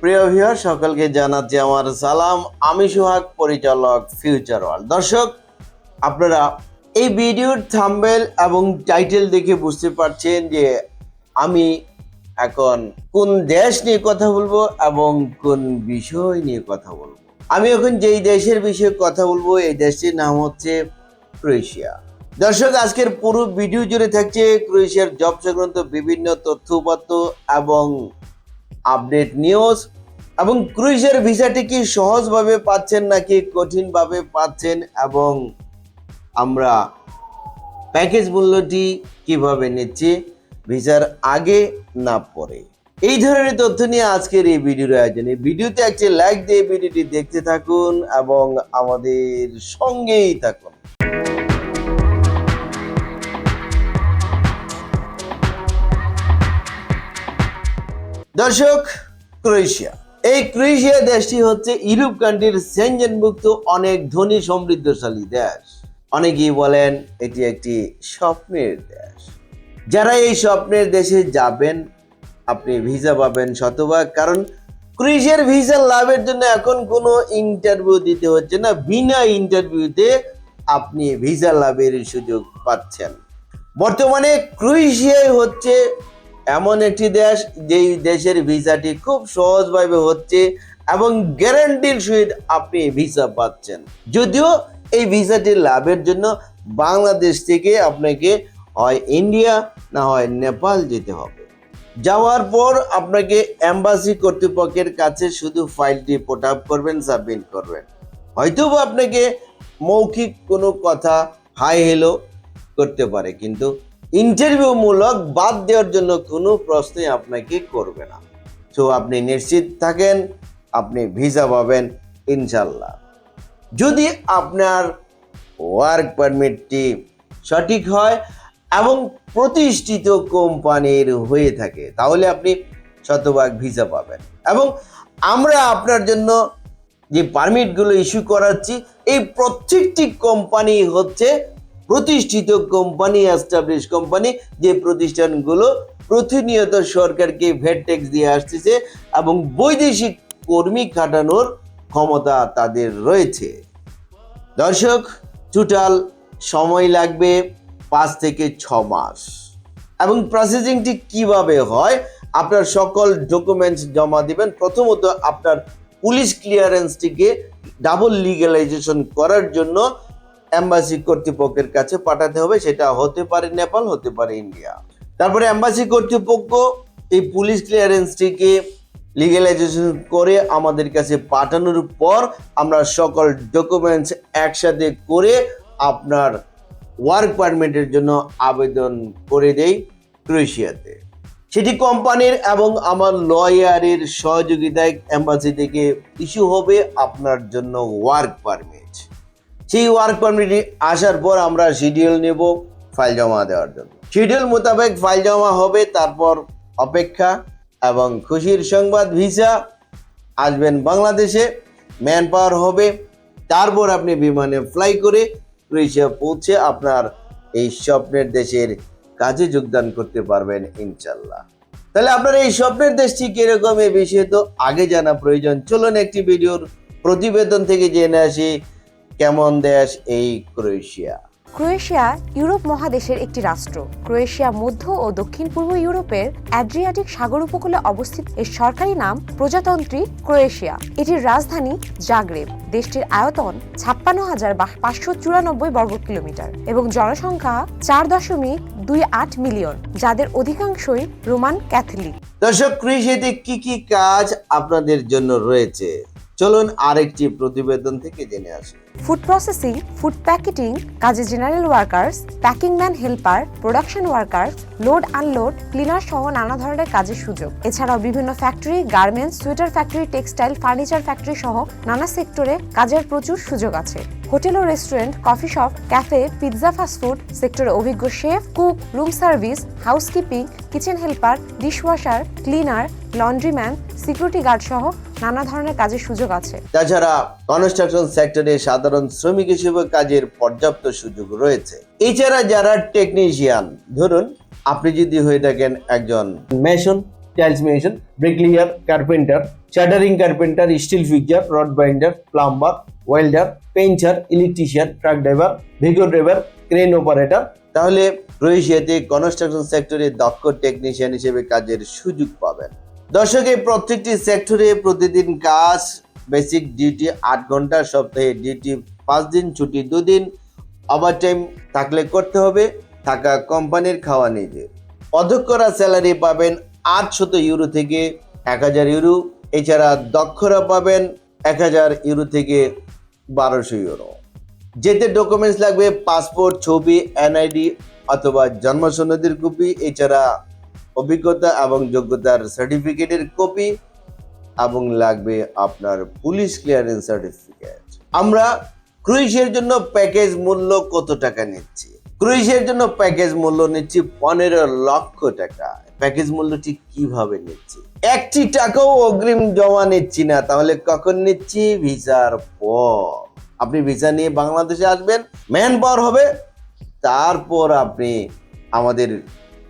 প্রিয় ভিউয়ার, সকলকে জানাচ্ছি আমার সালাম। আমি সোহাগ, পরিচালক ফিউচার ওয়ার্ল্ড দর্শক, আপনারা এই ভিডিওর থাম্বেল এবং টাইটেল দেখে বুঝতে পারছেন যে আমি এখন কোন দেশ নিয়ে কথা বলব এবং কোন বিষয় নিয়ে কথা বলব। আমি এখন যেই দেশের বিষয়ে কথা বলব, এই দেশটির নাম হচ্ছে ক্রোয়েশিয়া। দর্শক, আজকের পুরো ভিডিও জুড়ে থাকছে ক্রোয়েশিয়ার জব সংক্রান্ত বিভিন্ন তথ্য উপাত্ত এবং আপডেট নিউজ। এবং ক্রুইজের ভিসাটি কি সহজভাবে পাচ্ছেন নাকি কঠিনভাবে পাচ্ছেন? এবং আমরা প্যাকেজ মূল্যটি কীভাবে নিচ্ছি? ভিসার আগে না পরে। এই ধরনের তথ্য নিয়ে আজকের এই ভিডিওর আয়োজন। ভিডিওতে একটি লাইক দিয়ে ভিডিওটি দেখতে থাকুন এবং আমাদের সঙ্গেই থাকুন। দর্শক, ক্রোয়েশিয়া। এই ক্রোয়েশিয়া দেশটি হচ্ছে ইউরোপ কান্ট্রির সেনজেনভুক্ত অনেক ধনী সমৃদ্ধশালী দেশ। অনেকেই বলেন এটি একটি স্বপ্নের দেশ। যারা এই স্বপ্নের দেশে যাবেন, আপনি ভিসা পাবেন শতভাগ, কারণ ক্রোয়েশিয়ার ভিসা লাভের জন্য এখন কোনো ইন্টারভিউ দিতে হচ্ছে না। বিনা ইন্টারভিউতে আপনি ভিসা লাভের সুযোগ পাচ্ছেন। বর্তমানে ক্রোয়েশিয়াই হচ্ছে এমন একটি দেশ যেই দেশের ভিসাটি খুব সহজভাবে হচ্ছে এবং গ্যারান্টির সহিত আপনি ভিসা পাচ্ছেন। যদিও এই ভিসাটি লাভের জন্য বাংলাদেশ থেকে আপনাকে হয় ইন্ডিয়া না হয় নেপাল যেতে হবে। যাওয়ার পর আপনাকে এম্বাসি কর্তৃপক্ষের কাছে শুধু ফাইলটি পোট আপ করবেন, সাবমিট করবেন। হয়তো আপনাকে মৌখিক কোনো কথা হাই হেলো করতে পারে, কিন্তু ইন্টারভিউ মূলক বাদ দেওয়ার জন্য কোনো প্রশ্নই আপনাকে করবে না। তো আপনি নিশ্চিত থাকেন, আপনি ভিসা পাবেন ইনশাল্লাহ যদি আপনার ওয়ার্ক পারমিটটি সঠিক হয় এবং প্রতিষ্ঠিত কোম্পানির হয়ে থাকে, তাহলে আপনি শতভাগ ভিসা পাবেন। এবং আমরা আপনার জন্য যে পারমিটগুলো ইস্যু করাচ্ছি, এই প্রত্যেকটি কোম্পানি হচ্ছে প্রতিষ্ঠিত কোম্পানি এস্টাবলিশ কোম্পানি যে প্রতিষ্ঠানগুলো প্রতিনিয়ত সরকারকে ভ্যাট ট্যাক্স দিয়ে আসতেছে এবং বৈদেশিক কর্মী খাটানোর ক্ষমতা তাদের রয়েছে। দর্শক টোটাল সময় লাগবে পাঁচ থেকে ছ মাস। এবং প্রসেসিংটি কীভাবে হয়? আপনার সকল ডকুমেন্টস জমা দিবেন। প্রথমত আপনার পুলিশ ক্লিয়ারেন্সটিকে ডাবল লিগ্যালাইজেশন করার জন্য এম্বাসি কর্তৃপক্ষের কাছে পাঠাতে হবে, সেটা হতে পারে নেপাল, হতে পারে ইন্ডিয়া। তারপরে এম্বাসি কর্তৃপক্ষ এই পুলিশ ক্লিয়ারেন্সটিকে লিগ্যালাইজেশন করে আমাদের কাছে পাঠানোর পর আমরা সকল ডকুমেন্টস একসাথে করে আপনার ওয়ার্ক পারমিটের জন্য আবেদন করে দেই ক্রোয়েশিয়াতে। সেটি কোম্পানির এবং আমার লয়ারের সহযোগিতায় এম্বাসি থেকে ইস্যু হবে আপনার জন্য ওয়ার্ক পারমিট সেই ওয়ার্ক পারমিট আসার পর আমরা শিডিউল নেব ফাইল জমা দেওয়ার জন্য। শিডিউল মোতাবেক ফাইল জমা হবে, তারপর অপেক্ষা এবং খুশির সংবাদ ভিসা আসবেন বাংলাদেশে ম্যান পাওয়ার হবে, তারপর আপনি বিমানে ফ্লাই করে ক্রোয়েশিয়া পৌঁছে আপনার এই স্বপ্নের দেশের কাজে যোগদান করতে পারবেন ইনশাল্লাহ তাহলে আপনার এই স্বপ্নের দেশটি কীরকম এ বিষয়ে তো আগে জানা প্রয়োজন। চলুন একটি ভিডিওর প্রতিবেদন থেকে জেনে আসি। কেমন দেশ এই ক্রোয়েশিয়া? ক্রোয়েশিয়া ইউরোপ মহাদেশের একটি রাষ্ট্র। ক্রোয়েশিয়া মধ্য ও দক্ষিণ পূর্ব ইউরোপের অ্যাড্রিয়াটিক সাগর উপকূলে অবস্থিত এর সরকারি নাম প্রজাতন্ত্রী ক্রোয়েশিয়া। এটির রাজধানী জাগরেব। দেশটির আয়তন ছাপ্পান্ন হাজার পাঁচশো চুরানব্বই বর্গ কিলোমিটার এবং জনসংখ্যা চার দশমিক দুই আট মিলিয়ন যাদের অধিকাংশই রোমান ক্যাথলিক। দর্শক কৃষিতে কি কি কাজ আপনাদের জন্য রয়েছে? চলুন আরেকটি প্রতিবেদন থেকে জেনে আসি। ফুড প্রসেসিং ফুড প্যাকেটিং কাজে general workers packing man helper production workers load unload cleaner সহ নানা ধরনের কাজের সুযোগ। এছাড়াও বিভিন্ন factory garments sweater factory textile furniture factory সহ নানা সেক্টরে কাজের প্রচুর সুযোগ আছে। হোটেল ও restaurant coffee shop cafe pizza fast food সেক্টরে অভিজ্ঞ chef cook room service housekeeping kitchen helper dishwasher cleaner laundryman security guard সহ নানা ধরনের কাজের সুযোগ আছে। তাছাড়া কনস্ট্রাকশন সেক্টরে সাধারণ শ্রমিক হিসেবে কাজের পর্যাপ্ত সুযোগ রয়েছে। এছাড়া যারা টেকনিশিয়ান ধরুন আপনি যদি হয়ে থাকেন একজন mason tiles machine bricklayer carpenter shuttering carpenter steel fixer rod binder plumber welder painter electrician truck driver Vigo driver crane operator তাহলে ক্রোয়েশিয়াতে কনস্ট্রাকশন সেক্টরে দক্ষ টেকনিশিয়ান হিসেবে কাজের সুযোগ পাবেন। দর্শক, এই প্রত্যেকটি সেক্টরে প্রতিদিন কাজ বেসিক ডিউটি আট ঘণ্টা সপ্তাহে ডিউটি পাঁচ দিন, ছুটি দুদিন ওভার টাইম থাকলে করতে হবে, থাকা কোম্পানির খাওয়া নিজে। অধ্যক্ষরা স্যালারি পাবেন আটশত ইউরো থেকে এক হাজার ইউরো, এছাড়া দক্ষরা পাবেন এক হাজার ইউরো থেকে বারোশো ইউরো। যেতে ডকুমেন্টস লাগবে, পাসপোর্ট, ছবি, এনআইডি অথবা জন্ম সনদের কপি, এছাড়া অভিজ্ঞতা এবং যোগ্যতার সার্টিফিকেটের কপি। এবং লাগবে আপনার পুলিশ ক্লিয়ারেন্স সার্টিফিকেট আমরা ক্রুইজের জন্য প্যাকেজ মূল্য কত টাকা নিচ্ছি? ক্রুইজের জন্য প্যাকেজ মূল্য নিচ্ছি পনেরো লক্ষ টাকা। প্যাকেজ মূল্যটি কীভাবে নিচ্ছি? একটি টাকাও অগ্রিম জমা নিচ্ছি না, তাহলে কখন নিচ্ছি? ভিসার পর। আপনি ভিসা নিয়ে বাংলাদেশে আসবেন, ম্যান পাওয়ার হবে, তারপর আপনি আমাদের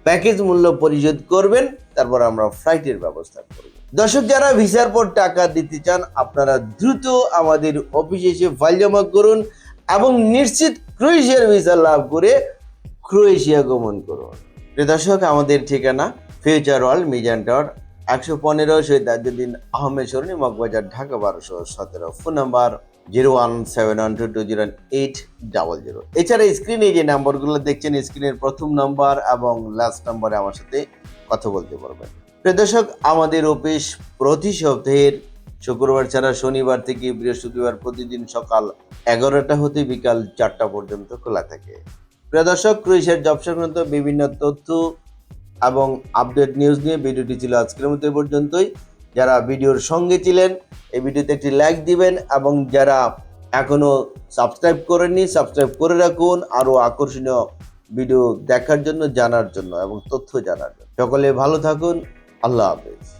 প্যাকেজ মূল্য পরিশোধ করবেন, তারপর আমরা ফ্লাইটের ব্যবস্থা করব। দর্শক, যারা ভিসার পর টাকা দিতে চান, আপনারা দ্রুত আমাদের অফিসে এসে ফাইল জমা করুন এবং নিশ্চিত ক্রোয়েশিয়ার ভিসা লাভ করে ক্রোয়েশিয়া গমন করুন। দর্শক, আমাদের ঠিকানা ফিউচার ওয়ার্ল্ড মিজান টাওয়ার একশো পনেরো শহীদ আজুদ্দিন আহমেদ সরণি, মগবাজার, ঢাকা, বারোশো সতেরো। Phone number zero one seven one two two zero eight double zero. এছাড়া স্ক্রিনে যে নাম্বারগুলো দেখছেন স্ক্রিনের প্রথম নাম্বার এবং লাস্ট নাম্বারে আমার সাথে কথা বলতে পারবেন। প্রিয় দর্শক, আমাদের অফিস প্রতি সপ্তাহের শুক্রবার ছাড়া শনিবার থেকে বৃহস্পতিবার প্রতিদিন সকাল এগারোটা হতে বিকাল চারটা পর্যন্ত খোলা থাকে। প্রিয় দর্শক ক্রুইসের জব সংক্রান্ত বিভিন্ন তথ্য এবং আপডেট নিউজ নিয়ে ভিডিওটি ছিল আজকের মতো পর্যন্তই। যারা ভিডিওর সঙ্গে ছিলেন, এই ভিডিওতে একটি লাইক দিবেন এবং যারা এখনও সাবস্ক্রাইব করেননি, সাবস্ক্রাইব করে রাখুন। আরও আকর্ষণীয় ভিডিও দেখার জন্য, জানার জন্য এবং তথ্য জানার জন্য। সকলে ভালো থাকুন আল্লাহ হাফেজ